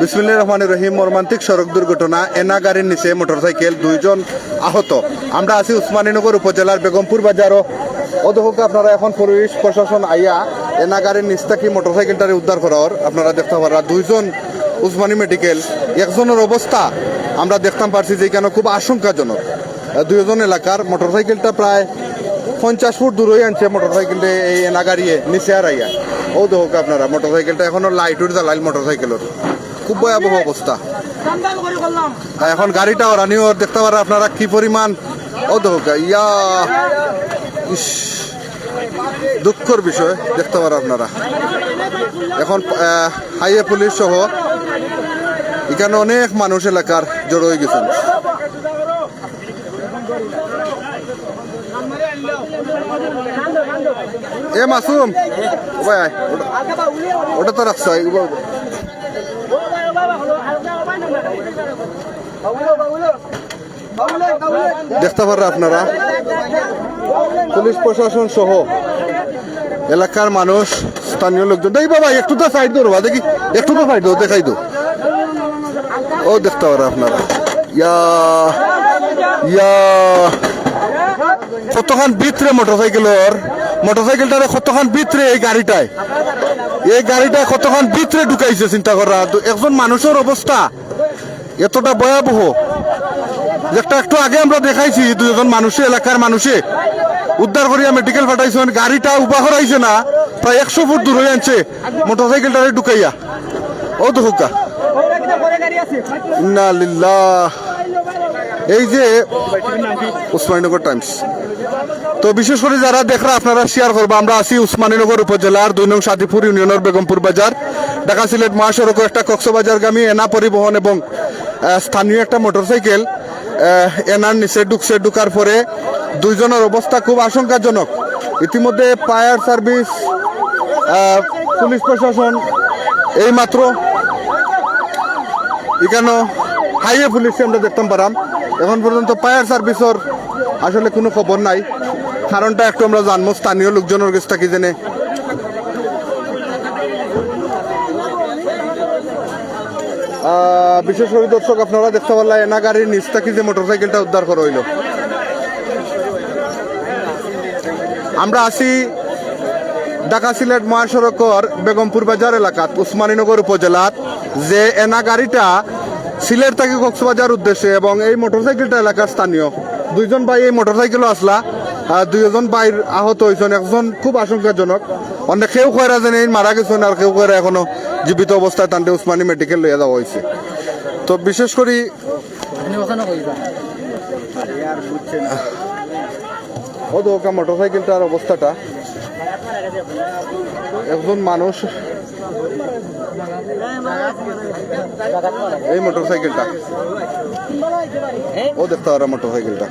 বিসমিল্লাহির রহমানির রহিম, মর্মান্তিক সড়ক দুর্ঘটনা, এনা গাড়ির নিচে মোটরসাইকেল দুইজন আহত। আমরা আছি উসমানীনগর উপজেলার বেগমপুর বাজারও অধ্যক্ষ আপনারা এখন পুলিশ প্রশাসন আইয়া এনা গাড়ির নিচ থেকে মোটরসাইকেলটারে উদ্ধার করার আপনারা দেখতে পারা দুইজন উসমানী মেডিকেল, একজনের অবস্থা আমরা দেখতাম পারছি যে কেন খুব আশঙ্কাজনক। দুইজন এলাকার মোটরসাইকেলটা প্রায় পঞ্চাশ ফুট দূরই আনছে মোটরসাইকেলটা এই এনা গাড়িয়ে নিচে আর আইয়া ও দেখুক আপনারা, মোটরসাইকেলটা এখনও লাইট উঠে জ্বালাইল মোটরসাইকেলের। খুব ভয়াবহ অবস্থা। এখন গাড়িটা ওরা ওরানিও দেখতে পারেন আপনারা কি পরিমাণ ও ইয়া ইস, দুঃখর বিষয় দেখতে পারেন আপনারা। এখন হাইওয়ে পুলিশ সহ এখানে অনেক মানুষ এলাকার জড়ো হয়ে গেছেন। এ মাসুম ওটা তো রাখছো দেখতে পারেন আপনারা? পুলিশ প্রশাসন সহ এলাকার মানুষ, স্থানীয় লোকজন। দেখ বাবা, একটু তো সাইড ধরবা দেখি, একটু তো সাইড দাও দেখাই দো ও, দেখতে পারেন আপনারা। ইয়া ইয়া। কতখান ভিতরে মোটরসাইকেলের মোটরসাইকেলটারে কতখান ভিতরে এই গাড়িটায়? এই গাড়িটা কতক্ষণ ভিতরে ঢুকাইছে, চিন্তা করা তো একজন মানুষের অবস্থা। এতটা ভয়াবহ একটা একটু আগে আমরা দেখাইছি দুজন মানুষে, এলাকার মানুষে। উদ্ধার করিয়া মেডিকেল পাঠাইছেন, গাড়িটা উপা করাইছে না, প্রায় একশো ফুট দূর হয়ে আনছে মোটরসাইকেলটারে ঢুকাইয়া। ও তো হুকা। ইন্না লিল্লাহ এই যে উসমানীনগর টাইমস। তো বিশেষ করে যারা দেখরা, আপনারা শেয়ার করব। আমরা আছি উসমানীনগর উপজেলার দুই নং সাদিপুর ইউনিয়নের বেগমপুর বাজার। ঢাকা সিলেট মহাসড়ক একটা কক্সবাজারগামী এনা পরিবহন এবং স্থানীয় একটা মোটরসাইকেল এনার নিচে ঢুকছে, ঢুকার পরে দুইজনের অবস্থা খুব আশঙ্কাজনক। ইতিমধ্যে ফায়ার সার্ভিস পুলিশ প্রশাসন, এইমাত্র এখানে হাইওয়ে পুলিশকে আমরা দেখতাম পারাম। এখন পর্যন্ত ফায়ার সার্ভিসের আসলে কোনো খবর নাই। কারণটা একটু আমরা জানব, স্থানীয় লোকজনের কাছ থেকে জেনে। বিশেষ করে দর্শক, আপনারা দেখতে পারলা এনা গাড়ির নিচ থেকে যে মোটরসাইকেলটা উদ্ধার করা হইল। আমরা আছি ঢাকা সিলেট মহাসড়কর বেগমপুর বাজার এলাকাত, উসমানীনগর উপজেলাত, যে এনা গাড়িটা সিলেট থেকে কক্সবাজার উদ্দেশ্যে এবং এই মোটরসাইকেলটা এলাকার স্থানীয়। দুইজন ভাই এই মোটরসাইকেলও আসলা। আহ, দুইজন ভাইয়ের আহত হয়েছেন। একজন খুব আশঙ্কাজনক। অনেক কেউ কয়রা যেন মারা গেছেন আর কেউ কয়রা এখনও জীবিত অবস্থায় তান্ডে উসমানী মেডিকেল লইয়া যাওয়া হয়েছে। তো বিশেষ করে ও দোকা মোটরসাইকেলটার অবস্থাটা। একজন মানুষ এই মোটরসাইকেলটা ও দেখতে পারা মোটরসাইকেলটা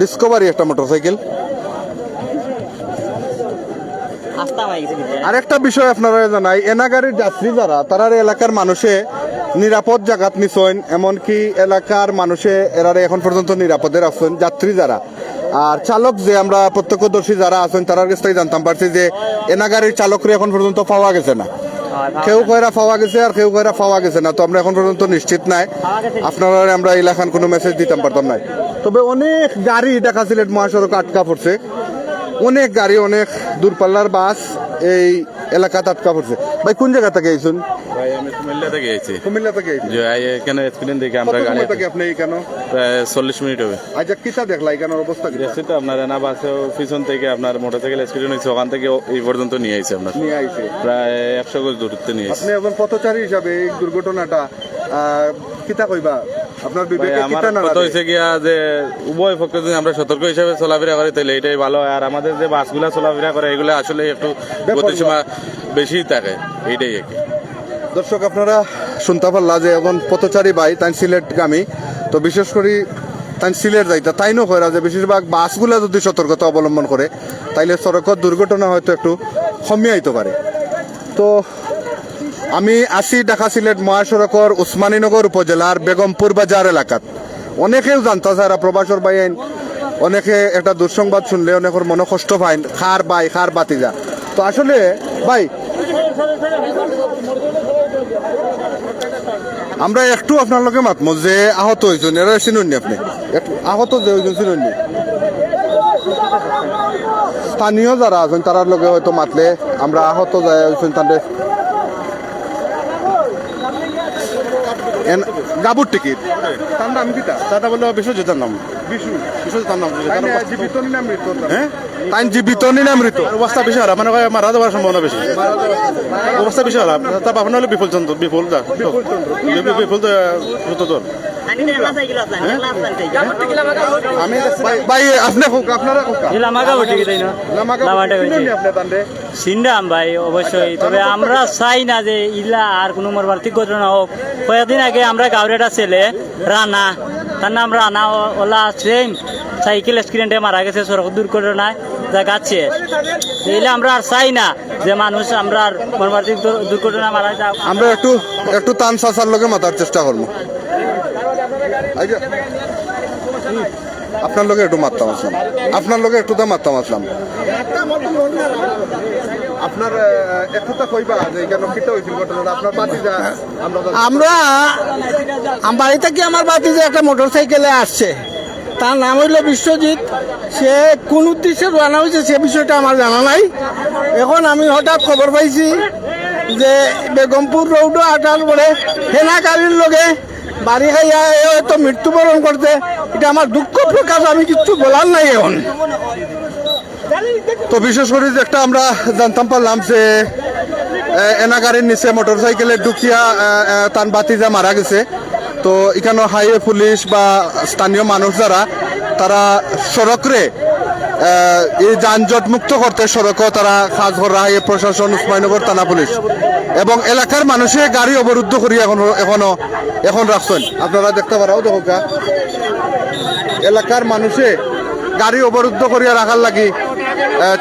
ডিসকভারি একটা মোটরসাইকেল আরেকটা বিষয় আপনারা জানাই এনাগাড়ির যাত্রী যারা তারা এলাকার মানুষে নিরাপদ জায়গাত নিছইন এমনকি এলাকার মানুষে এরারে এখন পর্যন্ত নিরাপদে রাখছেন যাত্রী যারা। আর চালক যে আমরা প্রত্যক্ষদর্শী যারা আছেন তারার কাছ থেকে জানতাম পারছি যে এনাগাড়ির চালকরে এখন পর্যন্ত পাওয়া গেছে না। কেউ কয়রা পাওয়া গেছে আর কেউ কয়রা পাওয়া গেছে না তো আমরা এখন পর্যন্ত নিশ্চিত নাই। আপনারা আমরা এলাকান কোনো মেসেজ দিতাম পারতাম নাই। তবে অনেক গাড়ি ঢাকা সিলেট মহাসড়ক আটকা পড়ছে। অনেক গাড়ি অনেক দূরপাল্লার বাস এই এলাকাতে আটকা পড়ছে ভাই কোন জায়গা থেকে আইসুন ভাই আমি কুমিল্লা থেকে এসেছি কুমিল্লা থেকে আইসুন যে আই এখানে এক্সপিরিয়েন্স দেখে আমরা গাড়ি থেকে আপনি কেন প্রায় চল্লিশ মিনিট হবে। আচ্ছা কিতা দেখলা এখানের অবস্থা কি দেখছি তো আপনার এনা বাসে পিছন থেকে আপনার মোটরসাইকেল এক্সপিরিয়েন্স হয়েছে ওখান থেকে এই পর্যন্ত নিয়ে আইছে আপনার। নিয়ে আইছে? প্রায় একশো গজ দূরত্বে নিয়ে আইছে। আপনি একজন পথচারী হিসাবে এই দুর্ঘটনাটা আহ, কিতা কইবা? আপনার বিবেকে আমার না কথা হয়েছে গিয়া যে উভয় পক্ষে যদি আমরা সতর্ক হিসাবে চলাফেরা করি তাহলে এটাই ভালো হয়। আর আমাদের যে বাসগুলা চলাফেরা করে এগুলো আসলে একটু গতিসীমা বেশি থাকে। এইটাই আর কি। দর্শক আপনারা শুনতে পারলা যে এখন পথচারী ভাই তাই সিলেট গামী তো বিশেষ করে তাই সিলেট যাইতা তাইনও কইরা যে বেশিরভাগ বাসগুলা যদি সতর্কতা অবলম্বন করে তাইলে সড়কের দুর্ঘটনা হয়তো একটু কমিয়ে আইতে পারে। তো আমি আসি ঢাকা সিলেট মহাসড়কর উসমানীনগর উপজেলার বেগমপুর বাজার এলাকাত। অনেকেও জানতা যারা প্রবাসর আইন অনেকে একটা দুঃসংবাদ শুনলে অনেকের মনে কষ্ট পায়, খার বাই, খার বাতিজা। তো আসলে, ভাই, আমরা একটু আপনার মাতমো যে আহত হয়েছেন, এরা চিনুন আপনি? আহত যে হয়েছেন চিনুন স্থানীয় যারা আছেন, তারার লগে হয়তো মাতলে, আমরা আহত যায় হয়েছেন, তাদের এন- গাবুর টিকিট। তার নাম কিটা? তাটা বলল বিশ্বজিতের নাম। বিষ্ণু বিশ্বজিতের নাম জীবিত নি মৃত হ্যাঁ? তাই জীবিত নি মৃত অবস্থা বেশি হলো মানে মারা যাওয়ার সম্ভাবনা বেশি। অবস্থা বেশি হলো তার বাপন হলো বিপুল চন্দ্র বিপুল দা বিপুল- বিপুল তোর আমি ভাই- আপনি আপনারা সিন্ডাম ভাই অবশ্যই। তবে আমরা চাই না যে ইলা আর কোনো মর্মান্তিক ঘটনা হোক। কয়েকদিন আগে আমরা গাঁৱৰ এটা ছেলে রানা। তার নাম রানা ওলা সেম সাইকেল অ্যাক্সিডেন্টে মারা গেছে সড়ক দুর্ঘটনায় জায়গা শেষ এলে আমরা আর চাই না যে মানুষ আমরা আর মর্মান্তিক দুর্ঘটনা মারা যাক। আমরা একটু একটু তান সাসার লগে মাতার চেষ্টা করব। যে, আপনার লগে একটু মারতাম আসলাম। আপনার লগে একটু তো মারতাম আসলাম। আপনার একটু তো কইবা এখানে কিটা হয়েছিল ঘটনাটা? আপনার আমরা আমরা, আম- বাড়ি থেকে আমার বাড়িতে যে একটা মোটর সাইকেলে আসছে? তার নাম হইল বিশ্বজিৎ। সে কোন উদ্দেশ্যে রওনা হয়েছে সে বিষয়টা আমার জানা নাই। এখন আমি হঠাৎ খবর পাইছি যে বেগমপুর রৌড আটার পরে হেনা গাড়ির লগে বাড়ি খাইয়া হয়তো মৃত্যুবরণ করতে এটা আমার দুঃখ প্রকাশ আমি কিচ্ছু বলার নাই এখন। তো বিশেষ করে একটা আমরা জানতাম পারলাম যে এ, এনা গাড়ির নিচে মোটর সাইকেলে ঢুকিয়া তান বাতিজা মারা গেছে। তো এখানে হাইওয়ে পুলিশ বা স্থানীয় মানুষ যারা তারা সড়করে এই যানজট মুক্ত করতে সড়ক তারা কাজ করা প্রশাসন উসমাইনগর থানা পুলিশ। এবং এলাকার মানুষে গাড়ি অবরুদ্ধ করি এখন এখনও এখন রাখছেন। আপনারা দেখতে পারাও দেখা এলাকার মানুষে গাড়ি অবরুদ্ধ করিয়া রাখার লাগি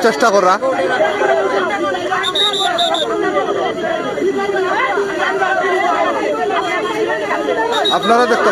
চেষ্টা করা। আপনারা দেখতে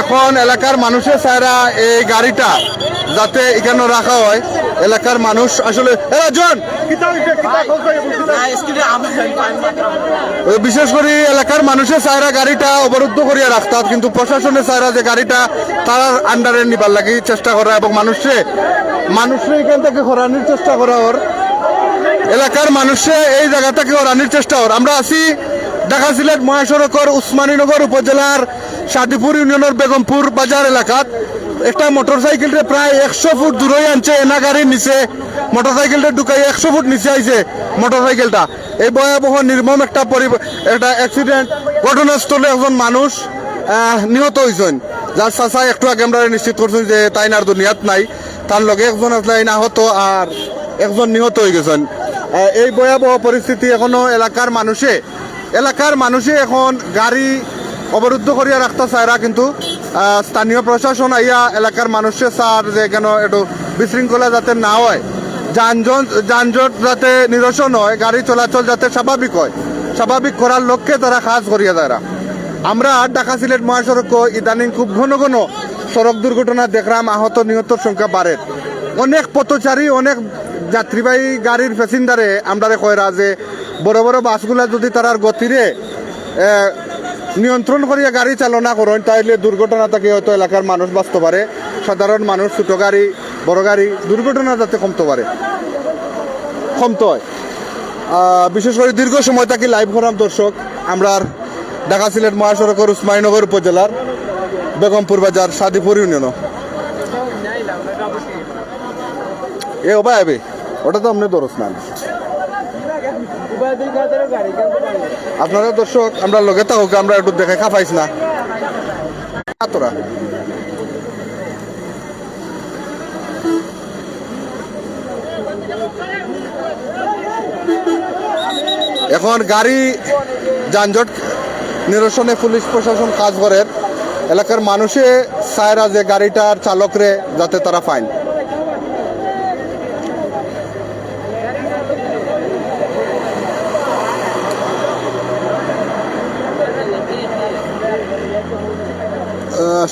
এখন এলাকার মানুষের সারা এই গাড়িটা যাতে এখানে রাখা হয় এলাকার মানুষ আসলে জন বিশেষ করে এলাকার মানুষের সারা গাড়িটা অবরুদ্ধ করিয়া রাখতাম কিন্তু প্রশাসনের সারা যে গাড়িটা তার আন্ডারে নিবার লাগে চেষ্টা করা এবং মানুষে মানুষে এখান থেকে হরানির চেষ্টা করা ওর। এলাকার মানুষে এই জায়গাটাকে ওরানির চেষ্টা ওর। আমরা আছি ঢাকা সিলেট মহাসড়কর উসমানীনগর উপজেলার সাদিপুর ইউনিয়নের বেগমপুর বাজার এলাকাত। একটা মোটর সাইকেলটা প্রায় একশো ফুট দূরে আনছে, এনা গাড়ির নিচে। মোটর ঢুকাই একশো ফুট নিচে আইছে মোটর এই ভয়াবহ নির্মম একটা একটা অ্যাক্সিডেন্ট ঘটনাস্থলে একজন মানুষ নিহত হয়েছেন যার চাচা একটু আগে আমরা নিশ্চিত করছেন যে তাই আর দুনিয়াত নাই। তার লগে একজন আসলে আহত আর একজন নিহত হয়ে গেছেন। এই ভয়াবহ পরিস্থিতি এখনও এলাকার মানুষে এলাকার মানুষে এখন গাড়ি অবরুদ্ধ করিয়া রাখতে চায়রা কিন্তু স্থানীয় প্রশাসন আইয়া এলাকার মানুষে চার যে কেন একটু বিশৃঙ্খলা যাতে না হয় যানজট যানজট যাতে নিরসন হয়, গাড়ি চলাচল যাতে স্বাভাবিক হয় স্বাভাবিক করার লক্ষ্যে তারা কাজ করিয়া যারা আমরা ঢাকা সিলেট মহাসড়ক ইদানিং খুব ঘন ঘন সড়ক দুর্ঘটনা দেখলাম আহত নিহতর সংখ্যা বাড়ে অনেক পথচারী অনেক যাত্রীবাহী গাড়ির প্যাসেঞ্জারে আমরা কয়রা যে বড় বড় বাসগুলা যদি তারার গতিরে নিয়ন্ত্রণ করিয়া গাড়ি চালনা করেন, তাইলে দুর্ঘটনা থেকে হয়তো এলাকার মানুষ বাঁচতে পারে। সাধারণ মানুষ, ছোট গাড়ি, বড় গাড়ি, দুর্ঘটনা যাতে কমতে পারে। কমতে হয়। বিশেষ করে দীর্ঘ সময় থাকি লাইভ করাম দর্শক। আমরা ঢাকা সিলেট মহাসড়কের উসমাইনগর উপজেলার বেগমপুর বাজার, সাদিপুর ইউনিয়ন এ ওবা ওটা তো আপনি দরস না। আপনারা দর্শক, আমরা লগে থাকুক আমরা একটু দেখে খাফাইছ না। তোরা। এখন গাড়ি যানজট নিরসনে পুলিশ প্রশাসন কাজ করে। এলাকার মানুষে চায়রা যে গাড়িটার চালকরে যাতে তারা ফাইন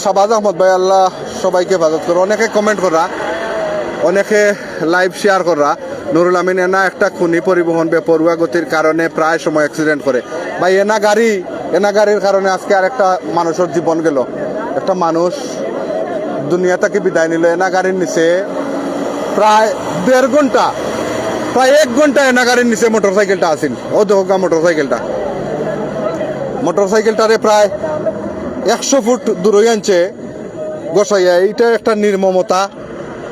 শাবাজ আহমদ ভাই, আল্লাহ সবাইকে হেফাজত করো অনেকে কমেন্ট করা, অনেকে লাইভ শেয়ার করা। নুরুল আমিন এনা একটা খুনি পরিবহন বেপরুয়া গতির কারণে প্রায় সময় অ্যাক্সিডেন্ট করে। ভাই, এনা গাড়ি, এনা গাড়ির কারণে আজকে আরেকটা মানুষের জীবন গেল। একটা মানুষ দুনিয়া থেকে বিদায় নিল। এনা গাড়ির নিচে প্রায় দেড় ঘণ্টা, প্রায় এক ঘণ্টা এনা গাড়ির নিচে মোটর সাইকেলটা আসিল ও দেখো মোটর সাইকেলটা মোটর সাইকেলটারে প্রায় একশো ফুট দূরে আনছে। গোসাইয়া এইটা একটা নির্মমতা।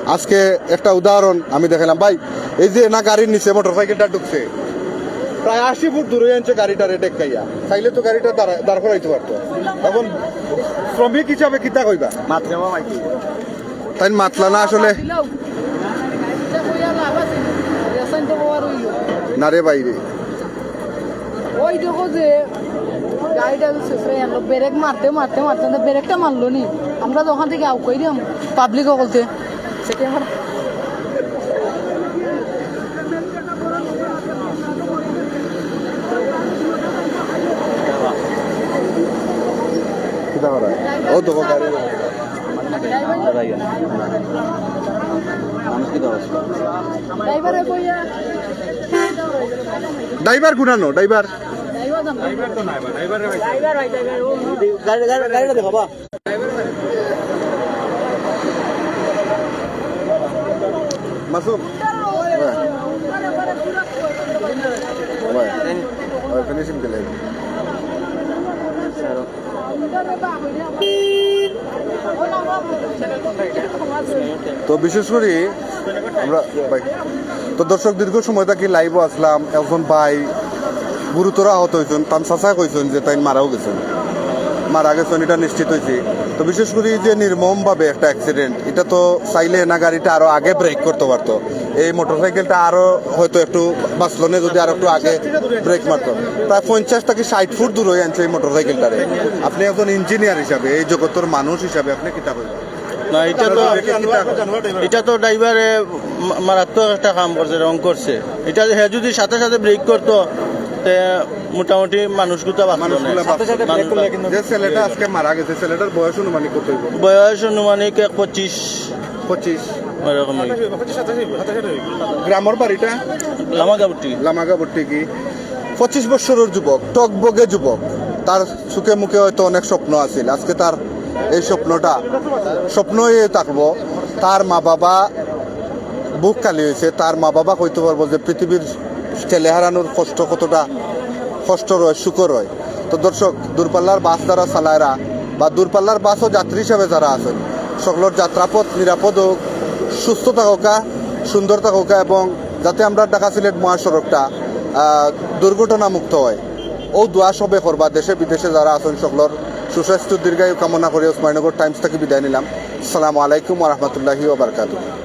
আজকে একটা উদাহরণ আমি দেখালাম। ভাই এই যে না গাড়ির নিচে মোটর সাইকেলটা ঢুকছে প্রায় আশি ফুট দূরে আনছে গাড়িটা রেটে খাইয়া চাইলে তো গাড়িটা দাঁড়া- দাঁড় করাইতে পারতো। এখন শ্রমিক হিসাবে কিতা কইবা? তাই মাতলা না আসলে না রে বাইরে ওই দেখো যে গাড়িটা শেষরে আনলো ব্রেক মারতে মারতে মারতে না ব্রেকটা মারলো নি। আমরা তো ওখান থেকে আউ কই দিলাম পাবলিক বলতে। সেটা আমার ও দেখো গাড়ি ড্রাইভারে কইয়া ড্রাইভার গুনানো ড্রাইভার মাসুম। ফিনিশিং দিলে তো বিশেষ করে আমরা তো দর্শক দীর্ঘ সময় থাকি লাইভও আসলাম এখন ভাই গুরুতর আহত হয়েছেন তান চাচা কইছেন যে তাই মারাও গেছেন। মারা গেছেন এটা নিশ্চিত হয়েছে। তো বিশেষ করে যে নির্মমভাবে একটা অ্যাক্সিডেন্ট এটা তো চাইলে না গাড়িটা আরও আগে ব্রেক করতে পারতো। এই মোটরসাইকেলটা আরও হয়তো একটু বাঁচলনে যদি আরও একটু আগে ব্রেক মারতো। প্রায় পঞ্চাশ থেকে ষাট ফুট দূর হয়ে আনছে এই মোটরসাইকেলটারে আপনি একজন ইঞ্জিনিয়ার হিসাবে এই জগতের মানুষ হিসাবে আপনি কিতা করবেন না এটা তো এটা তো ড্রাইভারে মারাত্মক একটা কাম করছে রং করছে। এটা হে যদি সাথে সাথে ব্রেক করতো তে মোটামুটি মানুষগুলো যে ছেলেটা আজকে মারা গেছে ছেলেটার বয়স অনুমানিক কত হইব? বয়স অনুমানিক এক পঁচিশ। পঁচিশ। গ্রামের বাড়িটা? লামাগাবুটি। লামাগাবট্টি কি? পঁচিশ বছরের যুবক টকবগে যুবক। তার সুখে মুখে হয়তো অনেক স্বপ্ন আছিল। আজকে তার এই স্বপ্নটা স্বপ্নই থাকব। তার মা বাবা বুক খালি হয়েছে। তার মা বাবা কইতে পারব যে পৃথিবীর ছেলে হারানোর কষ্ট কতটা কষ্ট রয় সুখ রয়। তো দর্শক দূরপাল্লার বাস যারা চালায়রা বা দূরপাল্লার বাসও যাত্রী হিসাবে যারা আছেন সকলের যাত্রাপথ নিরাপদ হোক সুস্থ থাকা সুন্দর থাকা এবং যাতে আমরা ঢাকা সিলেট মহাসড়কটা আহ, দুর্ঘটনা মুক্ত হয়। ও দোয়া সবে করবা দেশে বিদেশে যারা আছেন সকলের সুস্বাস্থ্য দীর্ঘায়ু কামনা করে ওসমানগর টাইমস থেকে বিদায় নিলাম। আসসালামু আলাইকুম রহমতুল্লাহি ওবরকাতুহ